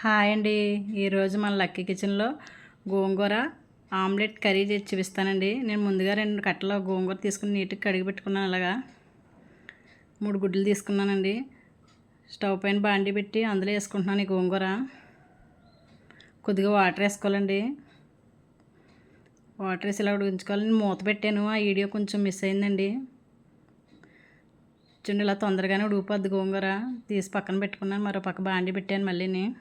Hi అండి. ఈరోజు మన లక్కీ కిచెన్లో గోంగూర ఆమ్లెట్ కర్రీ చేసి చూపిస్తానండి. నేను ముందుగా రెండు కట్టలు గోంగూర తీసుకుని నీట్గా కడిగి పెట్టుకున్నాను అలాగా. మూడు గుడ్లు తీసుకున్నానండి. స్టవ్ పైన బాండి పెట్టి అందులో వేసుకుంటున్నాను ఈ గోంగూర. కొద్దిగా వాటర్ వేసుకోవాలండి. వాటర్ వేసి ఇలా ఉడికించుకోవాలని మూత పెట్టాను. ఆ వీడియో కొంచెం మిస్ అయిందండి. చూడండి ఇలా తొందరగానే ఉడికిపోద్ది గోంగూర. తీసి పక్కన పెట్టుకున్నాను. మరో పక్క బాండి పెట్టాను మళ్ళీని.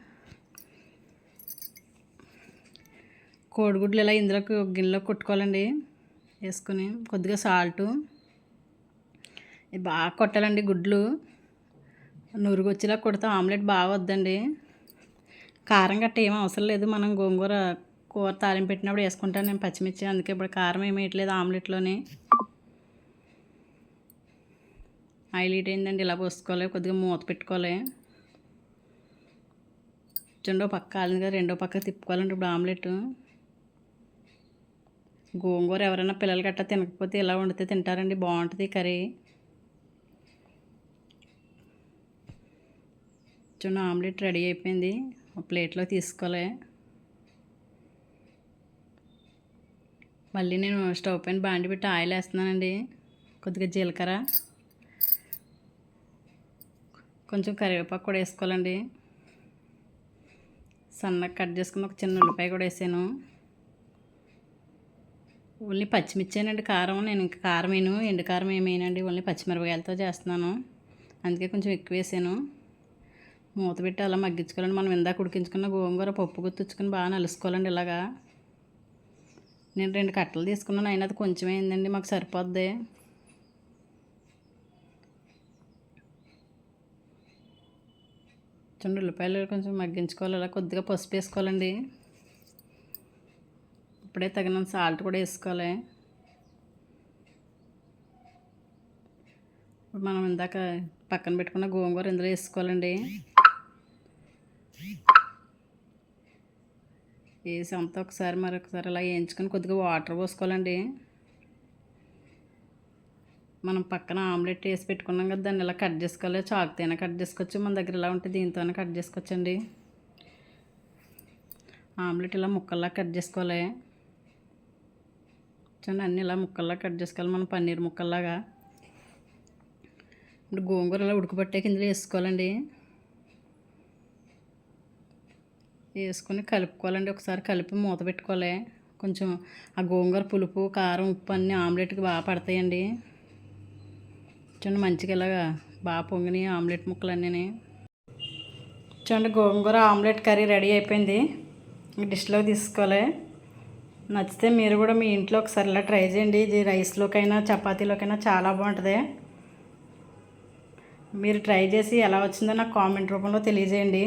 కోడిగుడ్లు ఇలా ఇందులోకి ఒక గిన్నెలో కొట్టుకోవాలండి? వేసుకొని కొద్దిగా సాల్టు. బాగా కొట్టాలండి గుడ్లు. నురుగొచ్చేలా కొడితే ఆమ్లెట్ బాగా వద్దండి. కారం గట్ట ఏం అవసరం లేదు. మనం గోంగూర కూర తాలింపు పెట్టినప్పుడు వేసుకుంటాను నేను పచ్చిమిర్చి. అందుకే ఇప్పుడు కారం ఏమి వేయట్లేదు ఆమ్లెట్లోని. ఆయిల్ హీట్ అయిందండి ఇలా పోసుకోవాలి. కొద్దిగా మూత పెట్టుకోవాలి. రెండో పక్క కాలింది కదా రెండో పక్క తిప్పుకోవాలండి ఇప్పుడు ఆమ్లెట్. గోంగూర ఎవరైనా పిల్లలు గట్టా తినకపోతే ఇలా వండితే తింటారండి బాగుంటుంది కర్రీ. చిన్న ఆమ్లెట్ రెడీ అయిపోయింది. ఒక ప్లేట్లో తీసుకోలే. మళ్ళీ నేను స్టవ్ పైన బాండి పెట్టి ఆయిల్ వేస్తున్నానండి. కొద్దిగా జీలకర్ర. కొంచెం కరివేపాకు కూడా వేసుకోవాలండి. సన్నగా కట్ చేసుకుని ఒక చిన్న ఉల్లిపాయ కూడా వేసాను. ఓన్లీ పచ్చిమిర్చేనండి కారం. నేను ఇంకా కారం వేను ఎండు కారం ఏమేనండి ఓన్లీ పచ్చిమిరపకాయలతో చేస్తున్నాను. అందుకే కొంచెం ఎక్కువ వేసాను. మూత పెట్టి అలా మగ్గించుకోవాలండి. మనం ఇందాక ఉడికించుకున్న గోంగూర పప్పు గుర్తుంచుకుని బాగా నలుసుకోవాలండి ఇలాగా. నేను రెండు కట్టలు తీసుకున్నాను. అయినా అది కొంచెం అయిందండి మాకు సరిపోద్ది. చూడండి ఉల్లిపాయలు కొంచెం మగ్గించుకోవాలి. అలా కొద్దిగా పసుపు వేసుకోవాలండి. ఇప్పుడే తగినంత సాల్ట్ కూడా వేసుకోవాలి. ఇప్పుడు మనం ఇందాక పక్కన పెట్టుకున్న గోంగూర ఇందులో వేసుకోవాలండి. వేసి అంతా ఒకసారి మరొకసారి అలా వేయించుకొని కొద్దిగా వాటర్ పోసుకోవాలండి. మనం పక్కన ఆమ్లెట్ వేసి పెట్టుకున్నాం కదా దాన్ని ఇలా కట్ చేసుకోవాలి. చాకుతైనా కట్ చేసుకోవచ్చు. మన దగ్గర ఇలా ఉంటే దీంతోనే కట్ చేసుకోవచ్చండి. ఆమ్లెట్ ఇలా ముక్కల్లా కట్ చేసుకోవాలి. చూడండి అన్నీ ఇలా ముక్కల్లా కట్ చేసుకోవాలి. మనం పన్నీర్ ముక్కల్లాగా. ఇప్పుడు గోంగూర ఇలా ఉడకబట్టే కింద వేసుకోవాలండి. వేసుకొని కలుపుకోవాలండి. ఒకసారి కలిపి మూత పెట్టుకోవాలి. కొంచెం ఆ గోంగూర పులుపు కారం ఉప్పు అన్నీ ఆమ్లెట్కి బాగా పడతాయండి. చూడండి మంచిగా ఇలాగా బాగా పొంగినాయి ఆమ్లెట్ ముక్కలు అన్నీ చూడండి గోంగూర ఆమ్లెట్ కర్రీ రెడీ అయిపోయింది. డిష్లో తీసుకోవాలి. నచ్చితే మీరు కూడా మీ ఇంట్లో ఒకసారి ఇలా ట్రై చేయండి. ఇది రైస్లోకైనా చపాతీలోకైనా చాలా బాగుంటుంది. మీరు ట్రై చేసి ఎలా వచ్చిందో నాకు కామెంట్ రూపంలో తెలియజేయండి.